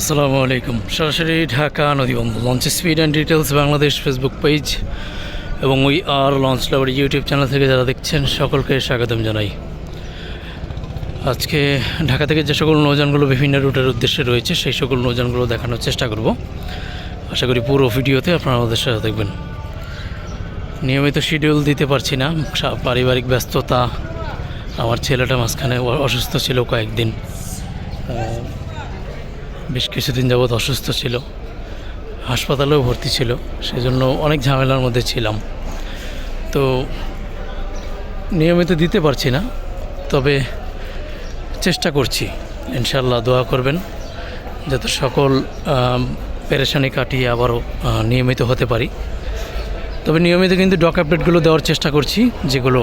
আসসালামু আলাইকুম। সরাসরি Dhaka নদীবন্দর launch speed and details Bangladesh Facebook page এবং we are launch lover YouTube channel থেকে যারা দেখছেন, সকলকে স্বাগতম জানাই। আজকে ঢাকা থেকে যে সকল নৌযানগুলো বিভিন্ন রুটের উদ্দেশ্যে রয়েছে, সেই সকল নৌযানগুলো দেখানোর চেষ্টা করব। আশা করি পুরো ভিডিওতে আপনারা আমাদের সাথে দেখবেন নিয়মিত শিডিউল দিতে পারছি না। পারিবারিক ব্যস্ততা। আমার ছেলেটা মাঝখানে অসুস্থ ছিল কয়েকদিন। বেশ কিছুদিন যাবৎ অসুস্থ ছিল। হাসপাতালেও ভর্তি ছিল, সেজন্য অনেক ঝামেলার মধ্যে ছিলাম। তো নিয়মিত দিতে পারছি না, তবে চেষ্টা করছি। ইনশাল্লাহ দোয়া করবেন, যাতে সকল পেরেশানি কাটিয়ে আবারও নিয়মিত হতে পারি। তবে নিয়মিত কিন্তু ডক আপডেটগুলো দেওয়ার চেষ্টা করছি, যেগুলো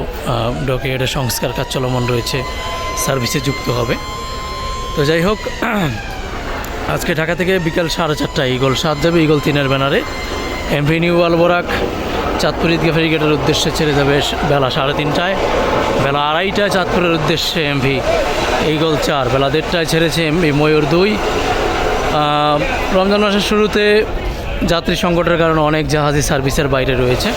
ডকুমেন্টের সংস্কার কাজ চলমান রয়েছে, সার্ভিসে যুক্ত হবে। তো যাই হোক আজকে ঢাকা থেকে বিকাল সাড়ে চারটায় ইগল সাত যাবে ইগল তিনের ব্যানারে। এমভি নিউ আলবরাক, চাঁদপুর ঈদগা ফেরিগেটের উদ্দেশ্যে ছেড়ে যাবে বেলা সাড়ে তিনটায়। বেলা আড়াইটায় চাঁদপুরের উদ্দেশ্যে এমভি। ইগল চার, বেলা দেড়টায় ছেড়েছে এমভি ময়ূর দুই। রমজান মাসের শুরুতে যাত্রী সংকটের কারণে অনেক জাহাজই সার্ভিসের বাইরে রয়েছে।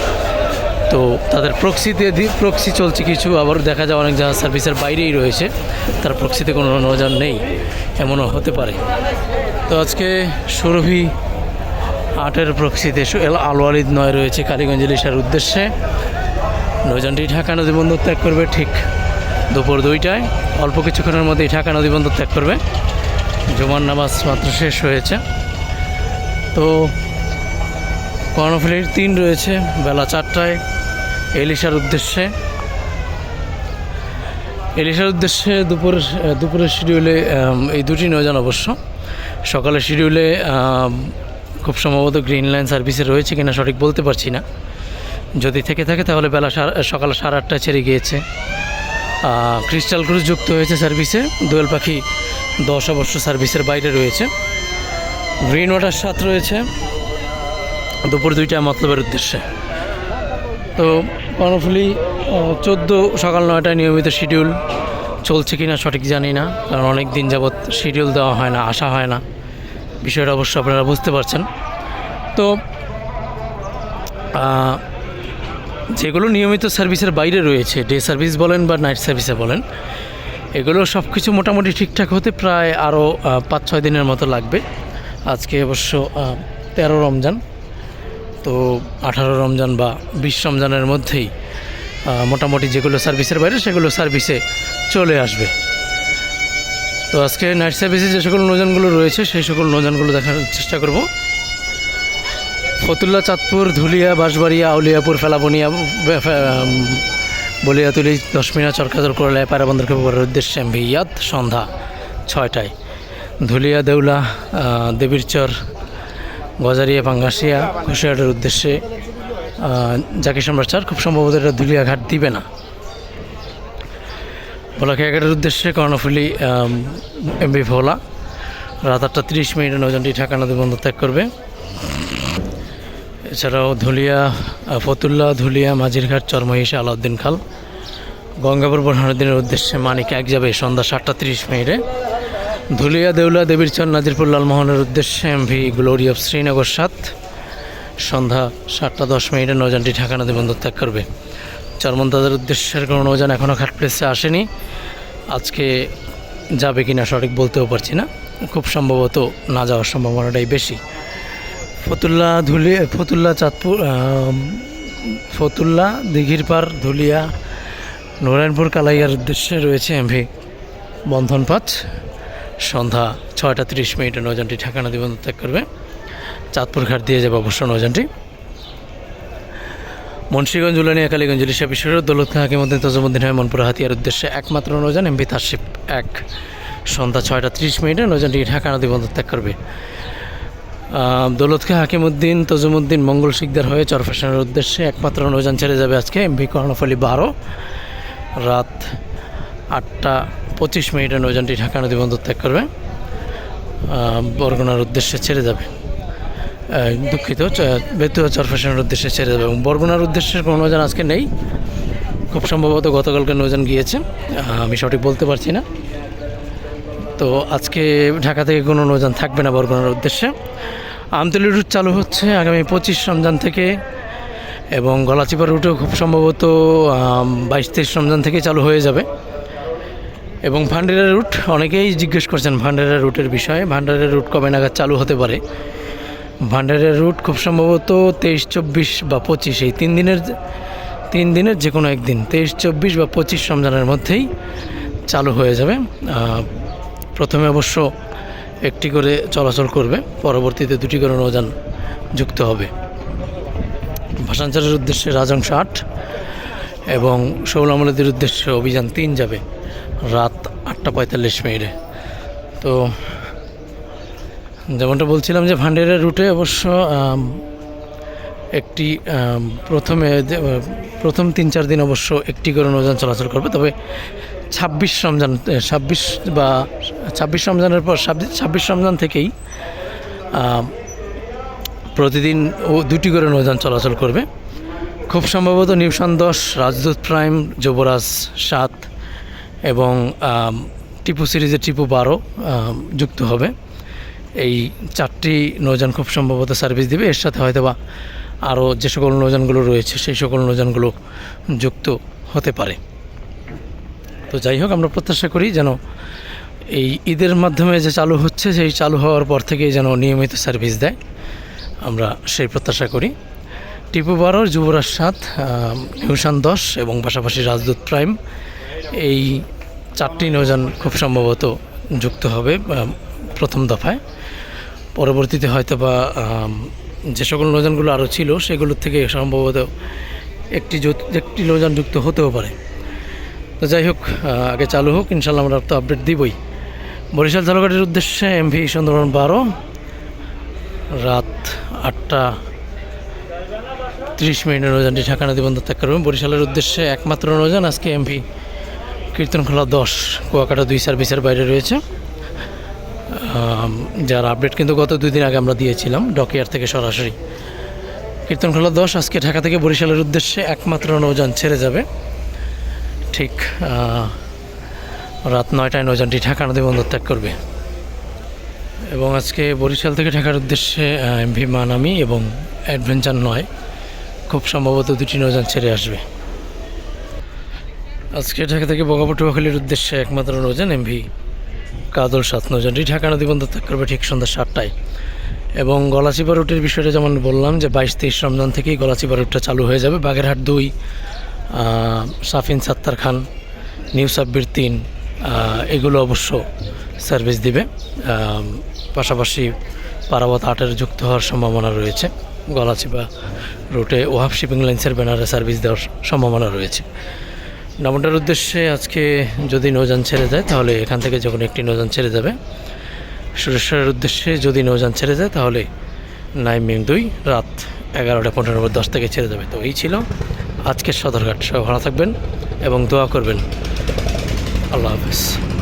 তো তাদের প্রক্সিতে প্রক্সি চলছে কিছু, আবার দেখা যায় অনেক জাহাজ সার্ভিসের বাইরেই রয়েছে। তার প্রক্সিতে কোনো নজর নেই, এমনও হতে পারে। তো আজকে সুরভি আটের প্রক্সিতে সু- এল- আলো আলিদ নয় রয়েছে কালীগঞ্জ ইলিশার উদ্দেশ্যে। নৌযানটি ঢাকা নদী বন্দর ত্যাগ করবে ঠিক দুপুর দুইটায়। অল্প কিছুক্ষণের মধ্যেই ঢাকা নদী বন্দর ত্যাগ করবে। জুমার নামাজ মাত্র শেষ হয়েছে। তো কর্ণফুলির তিন রয়েছে, বেলা চারটায় এলিশার উদ্দেশ্যে। এলিশার উদ্দেশ্যে দুপুর দুপুরের শিডিউলে এই দুটি নৌযান অবশ্য। সকালের শিডিউলে খুব সম্ভবত গ্রিন লাইন সার্ভিসে রয়েছে কিনা সঠিক বলতে পারছি না। যদি থেকে থাকে তাহলে বেলা সকাল সাড়ে আটটায় ছেড়ে গিয়েছে। ক্রিস্টাল ক্রুজ যুক্ত হয়েছে সার্ভিসে দোয়েল পাখি দশ অবশ্য সার্ভিসের বাইরে রয়েছে। গ্রিন ওয়াটার সাত রয়েছে। দুপুর দুইটায় মতলবের উদ্দেশ্যে। তো কর্ণফুলি চোদ্দ সকাল নয়টায় নিয়মিত শিডিউল চলছে কিনা সঠিক জানি না, কারণ অনেক দিন যাবৎ শিডিউল দেওয়া হয় না, আসা হয় না। বিষয়টা অবশ্য আপনারা বুঝতে পারছেন। তো যেগুলো নিয়মিত সার্ভিসের বাইরে রয়েছে, ডে সার্ভিস বলেন বা নাইট সার্ভিসে বলেন, এগুলো সব কিছু মোটামুটি ঠিকঠাক হতে প্রায় আরও পাঁচ ছয় দিনের মতো লাগবে। আজকে অবশ্য তেরো রমজান। তো আঠারো রমজান বা বিশ রমজানের মধ্যেই মোটামুটি যেগুলো সার্ভিসের বাইরে, সেগুলো সার্ভিসে চলে আসবে। তো আজকে নাইট সার্ভিসে যে সকল নৌযানগুলো রয়েছে সেই সকল নৌযানগুলো দেখার চেষ্টা করব। ফতুল্লা চাঁদপুর ধুলিয়া বাঁশবাড়িয়া আউলিয়াপুর ফেলাবনিয়া বে- ফে- উম, বলিয়াতুলি দশমিনা চরকাদর করলে পায়রাবন্দর খবরের উদ্দেশ্যে ভিয়াত সন্ধ্যা ছয়টায়। ধুলিয়া দেউলা দেবীরচর গজারিয়া পাঙ্গাসিয়া কুশিয়াটের উদ্দেশ্যে জাকি সম্রাট চার খুব সম্ভবত এটা ধুলিয়া ঘাট দিবে না। ভোলাখিয়াঘাটের উদ্দেশ্যে কর্ণফুলি এমবি ভোলা। রাত আটটা তিরিশ মিনিটে নজনটি ঢাকা নদী বন্দর ত্যাগ করবে। এছাড়াও ধুলিয়া ফতুল্লা, ধুলিয়া, মাঝিরঘাট চরমহিষা আলাউদ্দিন খাল। গঙ্গাপুর বোরহানুদ্দিনের উদ্দেশ্যে মানিক এক যাবে সন্ধ্যা সাতটা তিরিশ মিনিটে। ধুলিয়া দেউলা দেবীরচর, নাজিরপুর, লালমোহনের উদ্দেশ্যে এমভি গ্লোরি অফ শ্রীনগর সাত। সন্ধ্যা সাতটা দশ মিনিটে নজনটি ঢাকা নদী বন্দর ত্যাগ করবে। চরমন্তাদের উদ্দেশ্যের কোনো নৌযান এখনও ঘাট প্লেসে আসেনি। আজকে যাবে কি না সঠিক বলতেও পারছি না। খুব সম্ভবত না যাওয়ার সম্ভাবনাটাই বেশি। ফতুল্লা ধুলিয়া ফতুল্লা চাঁদপুর ফতুল্লা দিঘির পার ধুলিয়া, নারায়ণপুর, কালাইয়ার উদ্দেশ্যে রয়েছে এমভি বন্ধন পাঁচ সন্ধ্যা ছয়টা তিরিশ মিনিটে নৌযানটি ঢাকা নদী বন্দর ত্যাগ করবে। চাঁদপুর ঘাট দিয়ে যাবে অবশ্য নৌযানটি। মুন্সীগঞ্জ, উলানিয়া, কালীগঞ্জ ইলিশা বিশ্বের দৌলত হাকিমুদ্দিন তজমুদ্দিন হয় মনপুর হাতিয়ার উদ্দেশ্যে একমাত্র নৌযান এমভি তারশিপ এক। সন্ধ্যা ছয়টা তিরিশ মিনিটে নৌযানটি ঢাকা নদী বন্দর ত্যাগ করবে। খা হাকিমুদ্দিন তজুমুদ্দিন, মঙ্গল শিকদার হয়ে চরফেশনের উদ্দেশ্যে একমাত্র নৌযান ছেড়ে যাবে আজকে এমভি কর্ণফলি বারো। রাত আটটা পঁচিশ মিনিটে নৌযানটি ঢাকা নদী বন্দর ত্যাগ করবে। বরগুনার উদ্দেশ্যে ছেড়ে যাবে। দুঃখিত বেতুয়া চরফেশনের উদ্দেশ্যে ছেড়ে যাবে এবং বরগুনার উদ্দেশ্যে কোনো নৌযান আজকে নেই। খুব সম্ভবত গতকালকে নৌযান গিয়েছে। আমি সঠিক বলতে পারছি না। তো আজকে ঢাকা থেকে কোনো নৌযান থাকবে না বরগুনার উদ্দেশ্যে। আমতলি রুট চালু হচ্ছে আগামী পঁচিশ রমজান থেকে। এবং গলাচিপা রুটও খুব সম্ভবত বাইশ তেইশ রমজান থেকে চালু হয়ে যাবে। এবং ভান্ডারের রুট, অনেকেই জিজ্ঞেস করছেন ভান্ডারের রুটের বিষয়ে। ভান্ডারের রুট কবে নাগাদ চালু হতে পারে? ভান্ডারের রুট খুব সম্ভবত তেইশ, চব্বিশ বা পঁচিশ। এই তিন দিনের তিন দিনের যে কোনো একদিন, তেইশ, চব্বিশ বা পঁচিশ রমজানের মধ্যেই চালু হয়ে যাবে। প্রথমে অবশ্য একটি করে চলাচল করবে, পরবর্তীতে দুটি করে নৌযান যুক্ত হবে। ভাষাঞ্চলের উদ্দেশ্যে রাজংশ আট এবং শৌল শৌলামলদের উদ্দেশ্যে অভিযান তিন যাবে রাত আটটা পঁয়তাল্লিশ মিনিটে। তো যেমনটা বলছিলাম যে ভান্ডারের রুটে অবশ্য একটি প্রথমে প্রথম তিন চার দিন অবশ্য একটি করে নৌযান চলাচল করবে। তবে ছাব্বিশ রমজান ছাব্বিশ বা ছাব্বিশ রমজানের পর, ছাব্বিশ রমজান থেকেই প্রতিদিন ও দুটি করে নৌযান চলাচল করবে। খুব সম্ভবত নিউশন দশ, রাজদূত প্রাইম, যুবরাজ সাত এবং টিপু সিরিজের টিপু বারো যুক্ত হবে। এই চারটি নৌযান খুব সম্ভবত সার্ভিস দিবে। এর সাথে হয়তো বা আরও যে সকল নৌযানগুলো রয়েছে, সেই সকল নৌযানগুলো যুক্ত হতে পারে। তো যাই হোক, আমরা প্রত্যাশা করি যেন এই ঈদের মাধ্যমে যে চালু হচ্ছে, সেই চালু হওয়ার পর থেকেই যেন নিয়মিত সার্ভিস দেয়। আমরা সেই প্রত্যাশা করি। টিপু বারো যুবরাজ সাত নিউশান দশ এবং পাশাপাশি রাজদূত প্রাইম এই চারটি নৌযান খুব সম্ভবত যুক্ত হবে প্রথম দফায়। পরবর্তীতে হয়তো বা যে সকল নৌযানগুলো আরও ছিল, সেগুলোর থেকে সম্ভবত একটি একটি নৌযান যুক্ত হতেও পারে। তো যাই হোক আগে চালু হোক ইনশাল্লাহ আমরা তো আপডেট দিবই। বরিশাল ঝালকাঠির উদ্দেশ্যে এমভি সুন্দরবন বারো, রাত আটটা তিরিশ মিনিটের নৌযানটি ঢাকা নদী বন্দর ত্যাগ করবেন। বরিশালের উদ্দেশ্যে একমাত্র নৌযান, আজকে এমভি কীর্তনখোলা দশ, কুয়াকাটা দুই সার্ভিসের বাইরে রয়েছে। যার আপডেট কিন্তু গত দুই দিন আগে আমরা দিয়েছিলাম ডকিয়ার থেকে সরাসরি। কীর্তন কীর্তনখোলা দশ, আজকে ঢাকা থেকে বরিশালের উদ্দেশ্যে একমাত্র নৌযান ছেড়ে যাবে। ঠিক রাত নয়টায় নৌযানটি ঢাকা নদী বন্দর ত্যাগ করবে। এবং আজকে বরিশাল থেকে ঢাকার উদ্দেশ্যে এমভি মানামি এবং অ্যাডভেঞ্চার নয়, খুব সম্ভবত দুটি নৌযান ছেড়ে আসবে। আজকে ঢাকা থেকে বগাপটুয়াখালীর উদ্দেশ্যে একমাত্র নৌযান এমভি কাদল সাত নৌযানটি ঢাকা নদী বন্দর ত্যাগ করবে ঠিক সন্ধ্যা সাতটায়। এবং গলাচিপা রুটের বিষয়টা যেমন বললাম যে বাইশ তেইশ রমজান থেকেই গলাচিপা রুটটা চালু হয়ে যাবে। বাগেরহাট দুই সাফিন সাত্তার খান, নিউ সাব্বির তিন এগুলো অবশ্য সার্ভিস দিবে। পাশাপাশি পারাবত আটের যুক্ত হওয়ার সম্ভাবনা রয়েছে। গলাচিপা রুটে ওয়াহাব শিপিং লাইন্সের ব্যানারে সার্ভিস দেওয়ার সম্ভাবনা রয়েছে। নামটার উদ্দেশ্যে আজকে যদি নৌযান ছেড়ে যায়, তাহলে এখান থেকে যখন একটি নৌযান ছেড়ে যাবে, সুরেশ্বরের উদ্দেশ্যে যদি নৌযান ছেড়ে যায়, তাহলে নাইমিং দুই রাত এগারোটা পনেরো নম্বর দশ থেকে ছেড়ে যাবে। তো এই ছিল আজকের সদরঘাট। সব ভালো থাকবেন এবং দোয়া করবেন। আল্লাহ হাফেজ।